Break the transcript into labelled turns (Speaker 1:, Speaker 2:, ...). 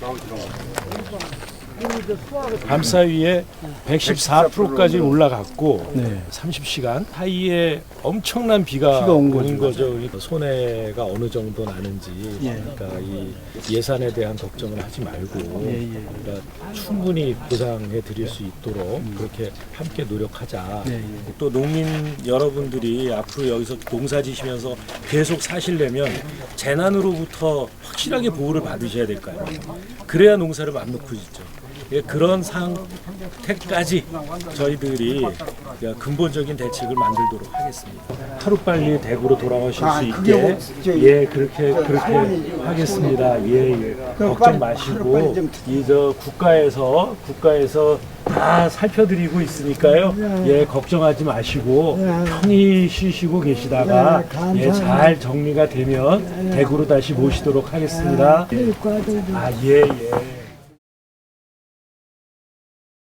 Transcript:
Speaker 1: 나오지 나오 감사위에 114%까지 올라갔고
Speaker 2: 네.
Speaker 1: 30시간 사이에 엄청난 비가,
Speaker 2: 비가
Speaker 1: 온온 거죠. 이 손해가 어느 정도 나는지
Speaker 2: 예.
Speaker 1: 그러니까 이 예산에 대한 걱정을 하지 말고
Speaker 2: 예, 예.
Speaker 1: 그러니까 충분히 보상해 드릴 수 있도록 그렇게 함께 노력하자.
Speaker 2: 예, 예.
Speaker 1: 또 농민 여러분들이 앞으로 여기서 농사 지시면서 계속 사시려면 재난으로부터 확실하게 보호를 받으셔야 될거 아니에요. 그래야 농사를 맘 놓고 짓죠. 예, 그런 상태까지 저희들이 근본적인 대책을 만들도록 하겠습니다. 하루빨리 대구로 돌아오실
Speaker 3: 아,
Speaker 1: 수 있게
Speaker 3: 뭐, 저,
Speaker 1: 예 그렇게 그렇게 하겠습니다. 예, 예.
Speaker 3: 그럼
Speaker 1: 걱정 마시고 이 저 국가에서 국가에서 다 살펴드리고 있으니까요. 예 걱정하지 마시고
Speaker 3: 네.
Speaker 1: 편히 쉬시고 계시다가
Speaker 3: 네, 감사합니다.
Speaker 1: 예, 잘 정리가 되면 대구로 다시 모시도록 하겠습니다. 아예 예.